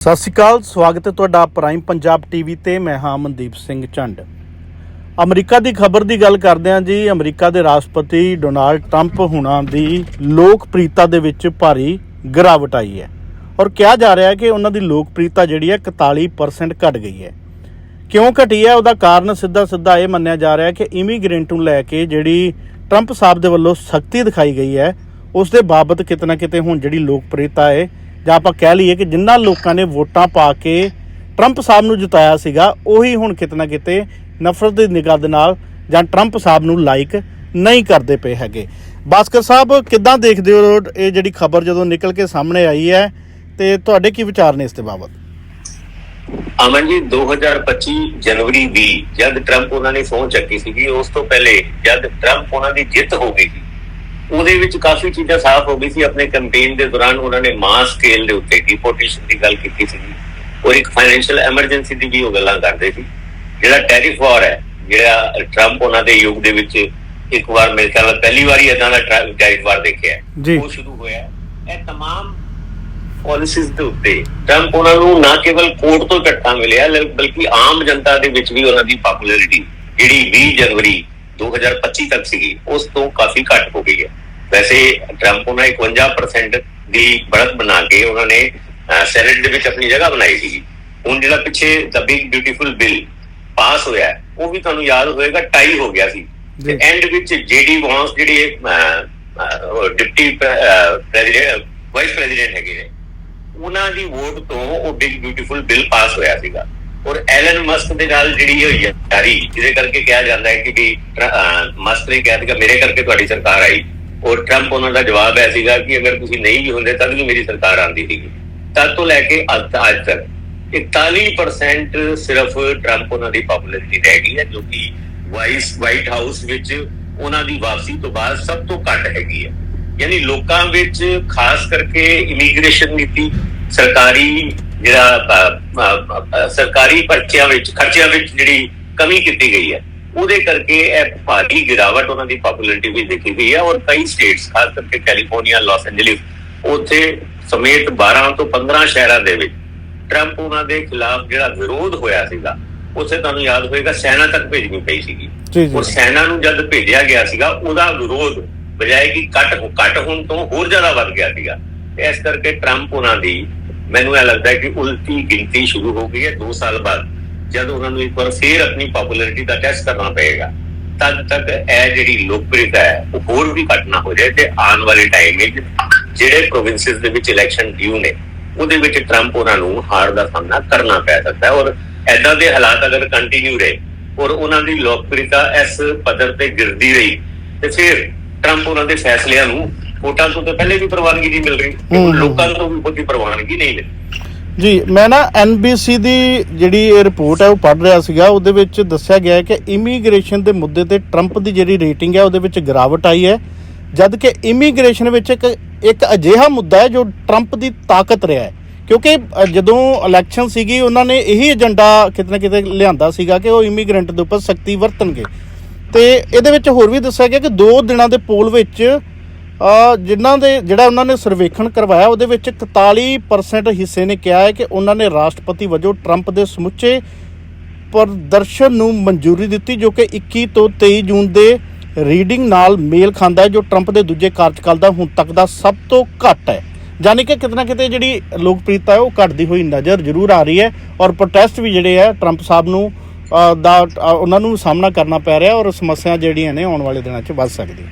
ਸਤਿ ਸ਼੍ਰੀ ਅਕਾਲ, ਸਵਾਗਤ ਹੈ ਤੁਹਾਡਾ ਪ੍ਰਾਈਮ ਪੰਜਾਬ ਟੀਵੀ ਤੇ, ਮੈਂ ਹਾਂ ਮਨਦੀਪ ਸਿੰਘ ਝੰਡ। ਅਮਰੀਕਾ ਦੀ ਖਬਰ ਦੀ ਗੱਲ ਕਰਦੇ ਹਾਂ ਜੀ। ਅਮਰੀਕਾ ਦੇ ਰਾਸ਼ਟਰਪਤੀ ਡੋਨਾਲਡ ਟਰੰਪ ਹੁਣਾਂ ਦੀ ਲੋਕਪ੍ਰਿਯਤਾ ਦੇ ਵਿੱਚ ਭਾਰੀ ਗਿਰਾਵਟ ਆਈ ਹੈ। ਔਰ ਕਿਹਾ ਜਾ ਰਿਹਾ ਹੈ ਕਿ ਉਹਨਾਂ ਦੀ ਲੋਕਪ੍ਰਿਯਤਾ ਜਿਹੜੀ ਹੈ 41% ਘਟ ਗਈ ਹੈ। ਕਿਉਂ ਘਟੀ ਹੈ? ਉਹਦਾ ਕਾਰਨ ਸਿੱਧਾ ਸਿੱਧਾ ਇਹ ਮੰਨਿਆ ਜਾ ਰਿਹਾ ਹੈ ਕਿ ਇਮੀਗ੍ਰੈਂਟ ਨੂੰ ਲੈ ਕੇ ਜਿਹੜੀ ਟਰੰਪ ਸਾਹਿਬ ਦੇ ਵੱਲੋਂ ਸਖਤੀ ਦਿਖਾਈ ਗਈ ਹੈ, ਉਸ ਦੇ ਬਾਬਤ ਕਿਤੇ ਨਾ ਕਿਤੇ ਹੁਣ ਜਿਹੜੀ ਲੋਕਪ੍ਰਿਯਤਾ ਹੈ ਜਾਂ ਆਪਾਂ ਕਹਿ ਲਈਏ ਕਿ ਜਿਨ੍ਹਾਂ ਲੋਕਾਂ ਨੇ ਵੋਟਾਂ ਪਾ ਕੇ ਟਰੰਪ ਸਾਹਿਬ ਨੂੰ ਜਿਤਾਇਆ ਸੀਗਾ, ਉਹੀ ਹੁਣ ਕਿਤੇ ਕਿਤੇ ਨਫ਼ਰਤ ਦੀ ਨਿਗਾਹ ਦੇ ਨਾਲ ਜਾਂ ਟਰੰਪ ਸਾਹਿਬ ਨੂੰ ਲਾਈਕ ਨਹੀਂ ਕਰਦੇ ਪਏ ਹੈਗੇ। ਬਾਸਕਰ ਸਾਹਿਬ, ਕਿੱਦਾਂ ਦੇਖਦੇ ਹੋ ਇਹ ਜਿਹੜੀ ਖਬਰ ਜਦੋਂ ਨਿਕਲ ਕੇ ਸਾਹਮਣੇ ਆਈ ਹੈ? ਤੇ ਤੁਹਾਡੇ ਕੀ ਵਿਚਾਰ ਨੇ ਇਸ ਦੇ ਬਾਬਤ? ਅਮਨ ਜੀ 2025 ਜਨਵਰੀ 20 ਜਦ ਟਰੰਪ ਉਹਨਾਂ ਨੇ ਸਹੁੰ ਚੱਕੀ ਸੀਗੀ, ਉਸ ਤੋਂ ਪਹਿਲੇ ਜਦ ਟਰੰਪ ਉਹਨਾਂ ਦੀ ਜਿੱਤ ਹੋ ਗਈ ਸੀ ਉਹਦੇ ਵਿੱਚ ਕਾਫੀ ਚੀਜ਼ਾਂ ਸਾਫ਼ ਹੋ ਗਈ ਸੀ ਆਪਣੇ ਕੈਂਪੇਨ ਦੇ ਦੌਰਾਨ ਉਹਨਾਂ ਨੇ ਮਾਸ ਸਕੇਲ ਦੇ ਉੱਤੇ ਡਿਪੋਰਟੇਸ਼ਨ ਦੀ ਗੱਲ ਕੀਤੀ ਸੀ ਔਰ ਇੱਕ ਫਾਈਨੈਂਸ਼ੀਅਲ ਐਮਰਜੈਂਸੀ ਦੀ ਵੀ ਉਹ ਗੱਲਾਂ ਕਰਦੇ ਸੀ ਜਿਹੜਾ ਟੈਰਿਫ ਵਾਰ ਹੈ ਜਿਹੜਾ ਟਰੰਪ ਉਹਨਾਂ ਦੇ ਯੁੱਗ ਦੇ ਵਿੱਚ ਇੱਕ ਵਾਰ ਮੇਰੇ ਖਿਆਲ ਨਾਲ ਪਹਿਲੀ ਵਾਰੀ ਇਦਾਂ ਦਾ ਟੈਰਿਫ ਵਾਰ ਦੇਖਿਆ ਹੈ। ਜੀ। ਉਹ ਸ਼ੁਰੂ ਹੋਇਆ ਇਹ तमाम ਪਾਲਿਸੀਜ਼ ਦੇ ਉੱਤੇ ਟਰੰਪ ਉਹਨਾਂ ਨੂੰ ਨਾ ਕੇਵਲ ਕੋਰਟ ਤੋਂ ਝਟਕਾ ਮਿਲਿਆ ਲ- ਬਲਕਿ ਆਮ ਜਨਤਾ ਦੇ ਵਿੱਚ ਵੀ ਉਹਨਾਂ ਦੀ ਪਪੂਲੈਰਿਟੀ ਜਿਹੜੀ 20 ਜਨਵਰੀ 2025 ਤੱਕ ਸੀਗੀ ਉਸ ਤੋਂ ਕਾਫੀ ਘੱਟ ਹੋ ਗਈ ਹੈ। ਵੈਸੇ ਟਰੰਪ ਉਹਨਾਂ 51% ਦੀ ਬੜਤ ਬਣਾ ਕੇ ਉਹਨਾਂ ਨੇ ਸੈਨੇਟ ਦੇ ਵਿੱਚ ਆਪਣੀ ਜਗ੍ਹਾ ਬਣਾਈ ਸੀਗੀ। ਹੁਣ ਜਿਹੜਾ ਪਿੱਛੇ the big beautiful bill pass ਹੋਇਆ ਉਹ ਵੀ ਤੁਹਾਨੂੰ ਯਾਦ ਹੋਏਗਾ ਟਾਈ ਹੋ ਗਿਆ ਸੀ। ਜੀ। ਐਂਡ ਵਿੱਚ ਜੇਡੀ ਵਾਂਸ ਜਿਹੜੀ ਡਿਪਟੀ ਪ੍ਰੈਜ਼ੀਡੈਂਟ ਵਾਈਸ ਪ੍ਰੈਜ਼ੀਡੈਂਟ ਹੈਗੇ ਨੇ ਉਹਨਾਂ ਦੀ ਵੋਟ ਤੋਂ ਉਹ ਬਿਗ ਬਿਊਟੀਫੁਲ ਬਿੱਲ ਪਾਸ ਹੋਇਆ ਸੀਗਾ। ਔਰ ਐਲਨ ਮਸਕ ਦੇ ਨਾਲ ਜਿਹੜੀ ਹੋਈ ਹੈ ਯਾਰੀ ਜਿਹਦੇ ਕਰਕੇ ਕਿਹਾ ਜਾਂਦਾ ਹੈ ਕਿ ਵੀ ਮਸਕ ਨੇ ਕਿਹਾ ਸੀਗਾ, ਮੇਰੇ ਕਰਕੇ ਤੁਹਾਡੀ ਸਰਕਾਰ ਆਈ। ਔਰ ਟਰੰਪ ਉਹਨਾਂ ਦਾ ਜਵਾਬ ਹੈ ਸੀਗਾ ਕਿ ਅਗਰ ਤੁਸੀਂ ਨਹੀਂ ਵੀ ਹੁੰਦੇ ਤਦ ਵੀ ਮੇਰੀ ਸਰਕਾਰ ਆਂਦੀ ਸੀਗੀ। ਤਦ ਤੋਂ ਲੈ ਕੇ ਅੱਜ ਤੱਕ 41% ਸਿਰਫ ਟਰੰਪ ਉਹਨਾਂ ਦੀ ਪਪੂਲੈਰਿਟੀ ਰਹਿ ਗਈ ਹੈ, ਜੋ ਕਿ ਵਾਈਸ ਵਾਈਟ ਹਾਊਸ ਵਿੱਚ ਉਹਨਾਂ ਦੀ ਵਾਪਸੀ ਤੋਂ ਬਾਅਦ ਸਭ ਤੋਂ ਘੱਟ ਹੈਗੀ ਹੈ। ਯਾਨੀ ਲੋਕਾਂ ਵਿੱਚ ਖਾਸ ਕਰਕੇ ਇਮੀਗ੍ਰੇਸ਼ਨ ਨੀਤੀ, ਸਰਕਾਰੀ ਜਿਹੜਾ ਸਰਕਾਰੀ ਪਰਚਿਆਂ ਵਿੱਚ ਖਰਚਿਆਂ ਵਿੱਚ ਜਿਹੜੀ ਕਮੀ ਕੀਤੀ ਗਈ ਹੈ ਉਹਦੇ ਕਰਕੇ ਇਹ ਭਾਰੀ ਗਿਰਾਵਟ ਉਹਨਾਂ ਦੀ ਪਪੂਲੈਰਿਟੀ ਵੀ ਦੇਖੀ ਗਈ ਹੈ ਔਰ ਕਈ ਸਟੇਟਸ ਖਾਸ ਕਰਕੇ ਕੈਲੀਫੋਰਨੀਆ ਲਾਸ ਐਂਜਲਿਸ ਉੱਥੇ ਸਮੇਤ 12 ਤੋਂ 15 ਸ਼ਹਿਰਾਂ ਦੇ ਵਿੱਚ ਟਰੰਪ ਉਹਨਾਂ ਦੇ ਖਿਲਾਫ ਜਿਹੜਾ ਵਿਰੋਧ ਹੋਇਆ ਸੀਗਾ ਉਸੇ ਤੁਹਾਨੂੰ ਯਾਦ ਹੋਏਗਾ ਸੈਨਾ ਤੱਕ ਭੇਜਣੀ ਪਈ ਸੀਗੀ। ਔਰ ਸੈਨਾ ਨੂੰ ਜਦ ਭੇਜਿਆ ਗਿਆ ਸੀਗਾ ਉਹਦਾ ਵਿਰੋਧ ਬਜਾਏ ਕਿ ਘੱਟ ਘੱਟ ਹੋਣ ਤੋਂ ਹੋਰ ਜ਼ਿਆਦਾ ਵੱਧ ਗਿਆ ਸੀਗਾ। ਇਸ ਕਰਕੇ ਟਰੰਪ ਉਹਨਾਂ ਦੀ ਮੈਨੂੰ ਇਹ ਲੱਗਦਾ ਹੈ ਕਿ ਉਲਟੀ ਗਿਣਤੀ ਸ਼ੁਰੂ ਹੋ ਗਈ ਹੈ 2 ਸਾਲ ਬਾਅਦ। ਜਦ ਉਹਨਾਂ ਨੂੰ ਇੱਕ ਵਾਰ ਫੇਰ ਆਪਣੀ ਪਪੂਲੈਰਿਟੀ ਦਾ ਟੈਸਟ ਕਰਨਾ ਪਏਗਾ, ਤਦ ਤੱਕ ਇਹ ਜਿਹੜੀ ਲੋਕਪ੍ਰਿਯਤਾ ਹੈ, ਉਹ ਹੋਰ ਵੀ ਘੱਟ ਹੋ ਜਾਏ ਤੇ ਆਉਣ ਵਾਲੇ ਟਾਈਮ ਵਿੱਚ ਜਿਹੜੇ ਪ੍ਰੋਵਿੰਸਸ ਦੇ ਵਿੱਚ ਇਲੈਕਸ਼ਨ ਡਿਊ ਨੇ, ਉਹਦੇ ਵਿੱਚ ਟਰੰਪ ਉਹਨਾਂ ਨੂੰ ਹਾਰ ਦਾ ਸਾਹਮਣਾ ਕਰਨਾ ਪੈ ਸਕਦਾ ਹੈ। ਔਰ ਐਦਾਂ ਦੇ ਹਾਲਾਤ ਅਗਰ ਕੰਟੀਨਿਊ ਰਹੇ, ਔਰ ਉਹਨਾਂ ਦੀ ਲੋਕਪ੍ਰਿਯਤਾ ਇਸ ਪੱਧਰ ਤੇ ਗਿਰਦੀ ਰਹੀ, ਤੇ ਫਿਰ ਟਰੰਪ ਉਹਨਾਂ ਦੇ ਫੈਸਲਿਆਂ ਨੂੰ ਵੋਟਾਂ ਤੋਂ ਤਾਂ ਪਹਿਲੇ ਵੀ ਪ੍ਰਵਾਨਗੀ ਨਹੀਂ ਮਿਲ ਰਹੀ। ਤੇ। ਲੋਕਾਂ ਨੂੰ ਵੀ ਬਹੁਤੀ ਪ੍ਰਵਾਨਗੀ ਨਹੀਂ ਮਿਲ। ਜੀ ਮੈਂ ਨਾ NBC ਦੀ ਜਿਹੜੀ ਇਹ ਰਿਪੋਰਟ ਹੈ ਉਹ ਪੜ੍ਹ ਰਿਹਾ ਸੀਗਾ। ਉਹਦੇ ਵਿੱਚ ਦੱਸਿਆ ਗਿਆ ਹੈ ਕਿ ਇਮੀਗ੍ਰੇਸ਼ਨ ਦੇ ਮੁੱਦੇ ਤੇ ਟਰੰਪ ਦੀ ਜਿਹੜੀ ਰੇਟਿੰਗ ਹੈ ਉਹਦੇ ਵਿੱਚ ਗਿਰਾਵਟ ਆਈ ਹੈ। ਜਦ ਕਿ ਇਮੀਗ੍ਰੇਸ਼ਨ ਵਿੱਚ ਇੱਕ ਇੱਕ ਅਜਿਹਾ ਮੁੱਦਾ ਹੈ ਜੋ ਟਰੰਪ ਦੀ ਤਾਕਤ ਰਿਹਾ ਹੈ। ਕਿਉਂਕਿ ਜਦੋਂ ਇਲੈਕਸ਼ਨ ਸੀਗੀ ਉਹਨਾਂ ਨੇ ਇਹੀ ਏਜੰਡਾ ਕਿਤੇ ਨਾ ਕਿਤੇ ਲਿਆਂਦਾ ਸੀਗਾ ਕਿ ਉਹ ਇਮੀਗ੍ਰੈਂਟ ਦੇ ਉੱਪਰ ਸਖਤੀ ਵਰਤਣਗੇ। ਤੇ ਇਹਦੇ ਵਿੱਚ ਹੋਰ ਵੀ ਦੱਸਿਆ ਗਿਆ ਕਿ 2 ਦਿਨਾਂ ਦੇ ਪੋਲ ਵਿੱਚ ਜਿਨ੍ਹਾਂ ਦੇ ਜਿਹੜਾ ਉਹਨਾਂ ਨੇ ਸਰਵੇਖਣ ਕਰਵਾਇਆ, ਉਹਦੇ ਵਿੱਚ 41% ਹਿੱਸੇ ਨੇ ਕਿਹਾ ਹੈ ਕਿ ਉਹਨਾਂ ਨੇ ਰਾਸ਼ਟਰਪਤੀ ਵਜੋਂ ਟਰੰਪ ਦੇ ਸਮੁੱਚੇ ਪ੍ਰਦਰਸ਼ਨ ਨੂੰ ਮਨਜ਼ੂਰੀ ਦਿੱਤੀ, ਜੋ ਕਿ 21 ਤੋਂ 23 ਜੂਨ ਦੇ ਰੀਡਿੰਗ ਨਾਲ ਮੇਲ ਖਾਂਦਾ ਹੈ, ਜੋ ਟਰੰਪ ਦੇ ਦੂਜੇ ਕਾਰਜਕਾਲ ਦਾ ਹੁਣ ਤੱਕ ਦਾ ਸਭ ਤੋਂ ਘੱਟ ਹੈ। ਯਾਨੀ ਕਿ ਕਿਤੇ ਨਾ ਕਿਤੇ ਜਿਹੜੀ ਲੋਕਪ੍ਰਿਯਤਾ ਹੈ, ਉਹ ਘਟਦੀ ਹੋਈ ਨਜ਼ਰ ਜ਼ਰੂਰ ਆ ਰਹੀ ਹੈ ਔਰ ਪ੍ਰੋਟੈਸਟ ਵੀ ਜਿਹੜੇ ਹੈ, ਟਰੰਪ ਸਾਹਿਬ ਨੂੰ ਦਾ ਉਹਨਾਂ ਨੂੰ ਸਾਹਮਣਾ ਕਰਨਾ ਪੈ ਰਿਹਾ ਔਰ ਸਮੱਸਿਆ ਜਿਹੜੀਆਂ ਨੇ ਆਉਣ ਵਾਲੇ ਦਿਨਾਂ 'ਚ ਵੱਧ ਸਕਦੀਆਂ।